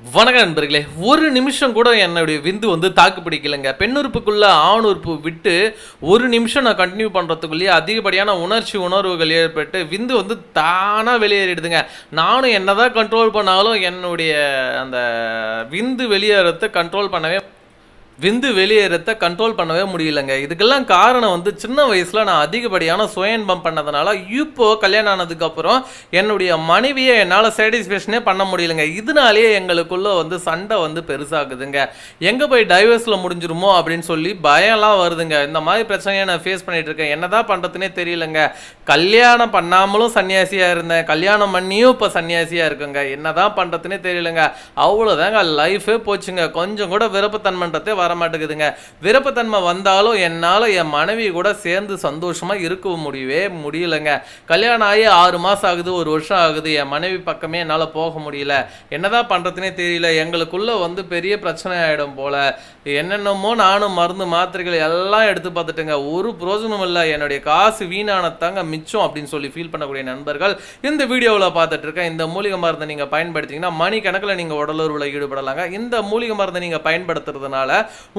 வணக்கம் நண்பர்களே ஒரு நிமிஷம் கூட என்னுடைய விந்து வந்து தாக்கு பிடிக்கலைங்க. பெண்ணுறுப்புக்குள்ள ஆணுறுப்பு விட்டு ஒரு நிமிஷம் நான் கண்டினியூ பண்ணுறதுக்குள்ளேயே அதிகப்படியான உணர்ச்சி உணர்வுகள் ஏற்பட்டு விந்து வந்து தானாக வெளியேறிடுதுங்க. நானும் என்னதான் கண்ட்ரோல் பண்ணாலும் என்னுடைய அந்த விந்து வெளியேறத்தை கண்ட்ரோல் பண்ணவே விந்து வெளியேறத்தை கண்ட்ரோல் பண்ணவே முடியலங்க. இதுக்கெல்லாம் காரணம் வந்து சின்ன வயசில் நான் அதிகப்படியான சுயன்பம் பண்ணதுனால இப்போ கல்யாணம் ஆனதுக்கப்புறம் என்னுடைய மனைவியை என்னால் சாட்டிஸ்ஃபேக்ஷனே பண்ண முடியலங்க. இதனாலேயே எங்களுக்குள்ளே வந்து சண்டை வந்து பெருசாகுதுங்க. எங்கே போய் டைவர்ஸில் முடிஞ்சிருமோ அப்படின்னு சொல்லி பயம்லாம் வருதுங்க. இந்த மாதிரி பிரச்சனையை நான் ஃபேஸ் பண்ணிகிட்டு இருக்கேன். என்னதான் பண்ணுறதுனே தெரியலங்க. கல்யாணம் பண்ணாமலும் சன்னியாசியாக இருந்தேன். கல்யாணம் பண்ணியும் இப்போ சன்னியாசியாக இருக்குங்க. என்னதான் பண்ணுறதுனே தெரியலங்க. அவ்வளோதாங்க லைஃபே போச்சுங்க. கொஞ்சம் கூட விருப்பத்தன்மன்றத்தை வர மாட்டேங்குதுங்க விருப்பத்தன்மை வந்தாலும் என்னால் என் மனைவி கூட சேர்ந்து சந்தோஷமாக இருக்க முடியவே முடியலங்க. கல்யாணம் ஆகி ஆறு மாதம் ஆகுது ஒரு வருஷம் ஆகுது. என் மனைவி பக்கமே என்னால் போக முடியல. என்னதான் பண்ணுறதுனே தெரியல. எங்களுக்குள்ளே வந்து பெரிய பிரச்சனை ஆகிடும் போல். என்னென்னமோ நானும் மருந்து மாத்திரைகள் எல்லாம் எடுத்து பார்த்துட்டுங்க. ஒரு பிரோஜனம் இல்லை. என்னுடைய காசு வீணானதாங்க மிச்சம் அப்படின்னு சொல்லி ஃபீல் பண்ணக்கூடிய நண்பர்கள் இந்த வீடியோவில் பார்த்துட்டு இருக்கேன். இந்த மூலிகை மருந்தை நீங்கள் பயன்படுத்திங்கன்னா மணி கணக்கில் நீங்கள் உடலுறவில் ஈடுபடலாங்க. இந்த மூலிகை மருந்தை நீங்கள் பயன்படுத்துறதுனால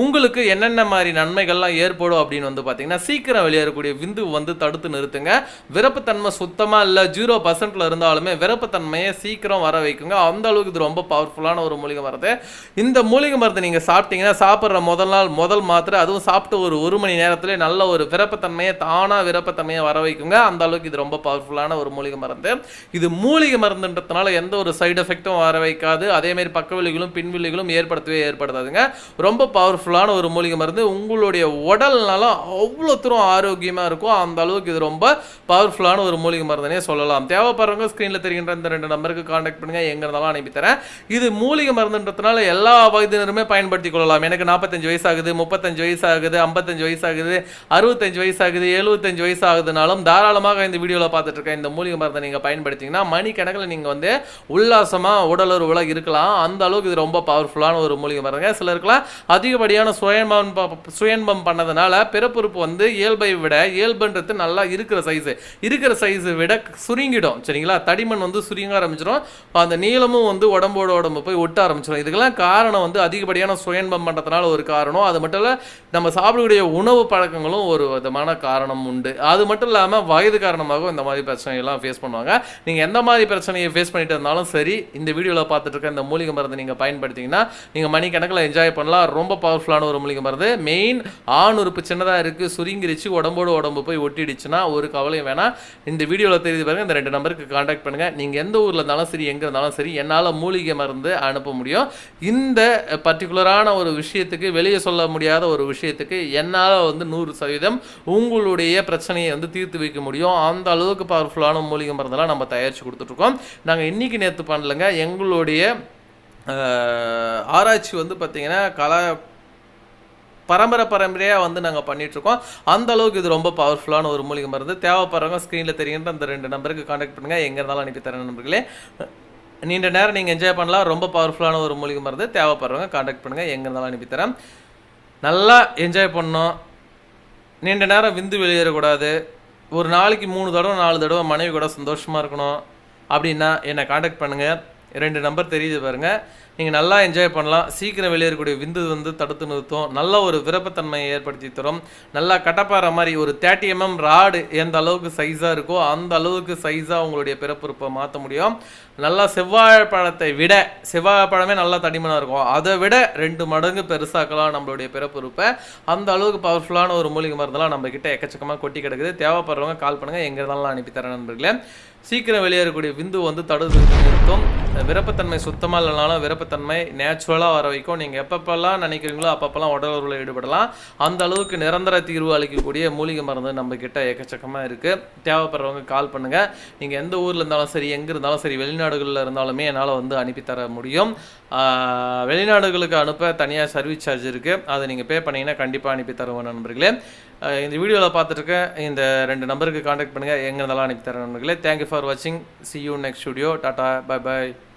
உங்களுக்கு என்னென்ன மாதிரி நன்மைகள்லாம் ஏற்படும் அப்படின்னு வந்து பார்த்தீங்கன்னா சீக்கிரம் வெளியேறக்கூடிய விந்து வந்து தடுத்து நிறுத்துங்க. விரப்புத்தன்மை சுத்தமாக இல்லை ஜீரோ பர்சன்ட்ல இருந்தாலுமே விரப்புத்தன்மையை சீக்கிரம் வர வைக்குங்க. அந்த அளவுக்கு இது ரொம்ப பவர்ஃபுல்லான ஒரு மூலிகை மருந்து. இந்த மூலிகை மருந்து நீங்கள் சாப்பிட்டீங்கன்னா சாப்பிட்ற முதல் நாள் முதல் மாத்திரை அதுவும் சாப்பிட்டு ஒரு ஒரு மணி நேரத்திலே நல்ல ஒரு விரப்பத்தன்மையை தானாக விரப்பத்தன்மையை வர வைக்குங்க. அந்த அளவுக்கு இது ரொம்ப பவர்ஃபுல்லான ஒரு மூலிகை மருந்து. இது மூலிகை மருந்துன்றதுனால எந்த ஒரு சைடு எஃபெக்ட்டும் வர வைக்காது. அதே மாதிரி பக்கவிலிகளும் பின்விலிகளும் ஏற்படுத்தவே ஏற்படுத்தாதுங்க ரொம்ப பவர்ஃபுல்லான ஒரு மூலிகை மருந்து. உங்களுடைய உடல் நலம் அவ்வளோ தூரம் ஆரோக்கியமாக இருக்கும் அந்த அளவுக்கு இது ரொம்ப பவர்ஃபுல்லான ஒரு மூலிகை மருந்துனே சொல்லலாம். தேவைப்படுறவங்க ஸ்க்ரீனில் தெரிகின்ற இந்த ரெண்டு நம்பருக்கு காண்டாக்ட் பண்ணுங்க. எங்கே இருந்தாலும் அனுப்பி தரேன். இது மூலிகை மருந்துன்றதுனால எல்லா வயதினருமே பயன்படுத்திக் கொள்ளலாம். எனக்கு நாற்பத்தஞ்சு வயசாகுது முப்பத்தஞ்சு வயசு ஆகுது ஐம்பத்தஞ்சு வயசு ஆகுது அறுபத்தஞ்சு வயசாகுது எழுபத்தஞ்சு வயசு ஆகுதுனாலும் தாராளமாக இந்த வீடியோவில் பார்த்துட்டு இந்த மூலிகை மருந்தை நீங்கள் பயன்படுத்திங்கன்னா மணி கணக்கில் நீங்கள் வந்து உல்லாசமாக உடலுறவுல இருக்கலாம். அந்த அளவுக்கு இது ரொம்ப பவர்ஃபுல்லான ஒரு மூலிகை மருந்துங்க. சிலருக்குலாம் அதிகப்படியான சுயன்பம் ப- சுயன்பம் பண்ணதுனால பிறப்புறுப்பு வந்து இயல்பை விட இயல்புன்றது நல்லா இருக்கிற சைஸு இருக்கிற சைஸை விட சுருங்கிடும். சரிங்களா? தடிமன் வந்து சுருங்க ஆரம்பிச்சிடும். அந்த நீளமும் வந்து உடம்போட உடம்பு போய் ஒட்ட ஆரம்பிச்சிடும். இதுக்கெல்லாம் காரணம் வந்து அதிகப்படியான சுயன்பம் பண்ணுறதுனால ஒரு காரணம். அது மட்டும் இல்லை நம்ம சாப்பிடக்கூடிய உணவு பழக்கங்களும் ஒரு விதமான காரணம் உண்டு. அது மட்டும் இல்லாமல் வயது காரணமாகவும் இந்த மாதிரி பிரச்சனையெல்லாம் ஃபேஸ் பண்ணுவாங்க. நீங்கள் எந்த மாதிரி பிரச்சனையை ஃபேஸ் பண்ணிட்டு இருந்தாலும் சரி இந்த வீடியோவில் பார்த்துட்டு இருக்க இந்த மூலிகை மருந்து நீங்கள் பயன்படுத்திங்கன்னா நீங்கள் மணிக்கணக்கில் என்ஜாய் பண்ணலாம். ரொம்ப பவர்ஃபுல்லான ஒரு மூலிகை மருந்து மெயின் ஆண் உறுப்பு சின்னதாக இருக்குது சுருங்கிருச்சு உடம்போடு உடம்பு போய் ஒட்டிடுச்சுன்னா ஒரு கவலையும் வேணாம் இந்த வீடியோவில் தெரியுது பாருங்கள் இந்த ரெண்டு நம்பருக்கு காண்டாக்ட் பண்ணுங்கள் நீங்கள் எந்த ஊரில் இருந்தாலும் சரி எங்கே இருந்தாலும் சரி என்னால் மூலிகை மருந்து அனுப்ப முடியும். இந்த பர்டிகுலரான ஒரு விஷயத்துக்கு வெளியே சொல்ல முடியாத ஒரு விஷயத்துக்கு என்னால் வந்து நூறு சதவீதம் உங்களுடைய பிரச்சனையை வந்து தீர்த்து வைக்க முடியும். அந்த அளவுக்கு பவர்ஃபுல்லான மூலிகை மருந்தெல்லாம் நம்ம தயாரித்து கொடுத்துட்ருக்கோம் நாங்கள் இன்றைக்கி நேற்று பண்ணலங்க. எங்களுடைய ஆராய்ச்சி வந்து பார்த்திங்கன்னா கலா பரம்பரை பரம்பரையாக வந்து நாங்கள் பண்ணிகிட்ருக்கோம் அந்த அளவுக்கு இது ரொம்ப பவர்ஃபுல்லான ஒரு மூலிகை மருந்து. தேவைப்படுறவங்க ஸ்க்ரீனில் தெரிகின்ற அந்த ரெண்டு நம்பருக்கு காண்டாக்ட் பண்ணுங்கள் எங்கே இருந்தாலும் அனுப்பி தரேன் நண்பர்களே. நீண்ட நேரம் நீங்கள் என்ஜாய் பண்ணலாம். ரொம்ப பவர்ஃபுல்லான ஒரு மூலிகை மருந்து. தேவைப்படுறவங்க காண்டாக்ட் பண்ணுங்கள் எங்கே இருந்தாலும் அனுப்பி தரேன். நல்லா என்ஜாய் பண்ணோம். நீண்ட நேரம் விந்து வெளியேறக்கூடாது. ஒரு நாளைக்கு மூணு தடவை நாலு தடவை மனைவி கூட சந்தோஷமாக இருக்கணும். அப்படின்னா என்னை காண்டாக்ட் பண்ணுங்கள் ரெண்டு நம்பர் தெரியுது பாருங்கள் நீங்கள் நல்லா என்ஜாய் பண்ணலாம். சீக்கிரம் வெளியேறக்கூடிய விந்து வந்து தடுத்து நிறுத்தும். நல்ல ஒரு விருப்பத்தன்மையை ஏற்படுத்தி தரும். நல்லா கட்டப்பாற மாதிரி ஒரு தேர்ட்டி எம்எம் ராடு எந்த அளவுக்கு சைஸாக இருக்கோ அந்த அளவுக்கு சைஸாக உங்களுடைய பிறப்புறுப்பை மாற்ற முடியும். நல்லா செவ்வாழைப்பழத்தை விட செவ்வாழைப்பழமே நல்லா தடிமனாக இருக்கும். அதை விட ரெண்டு மடங்கு பெருசாக்கலாம் நம்மளுடைய பிறப்புறுப்பை. அந்த அளவுக்கு பவர்ஃபுல்லான ஒரு மூலிகை மருந்தெல்லாம் நம்மக்கிட்ட எக்கச்சக்கமாக கொட்டி கிடக்குது. தேவைப்படுறவங்க கால் பண்ணுங்கள் எங்கே இருந்தாலும் அனுப்பி தரேன் நண்பர்களே. சீக்கிரம் வெளியேறக்கூடிய விந்து வந்து தடுத்து நிறுத்தும். விருப்பத்தன்மை சுத்தமாக இல்லைனாலும் விருப்பத்தன்மை நேச்சுரலாக வர வைக்கும். நீங்கள் எப்பப்பெல்லாம் நினைக்கிறீங்களோ அப்பப்பெல்லாம் உடல் ஈடுபடலாம். அந்த அளவுக்கு நிரந்தர தீர்வு அளிக்கக்கூடிய மூலிகை மருந்து நம்ம கிட்ட எக்கச்சக்கமாக இருக்குது தேவைப்படுறவங்க கால் பண்ணுங்கள் நீங்கள் எந்த ஊரில் இருந்தாலும் சரி எங்கே இருந்தாலும் சரி வெளிநாடுகளில் இருந்தாலுமே என்னால் வந்து அனுப்பி தர முடியும் வெளிநாடுகளுக்கு அனுப்ப தனியாக சர்வீஸ் சார்ஜ் இருக்குது அதை நீங்கள் பே பண்ணிங்கன்னா கண்டிப்பாக அனுப்பி தருவோம் நண்பர்களே. இந்த வீடியோவில் பார்த்துட்டு இந்த ரெண்டு நம்பருக்கு காண்டாக்ட் பண்ணுங்கள் எங்கே இருந்தாலும் அனுப்பி தரேன் நண்பர்களே. Thank you for for watching. See you next studio. tata. Bye bye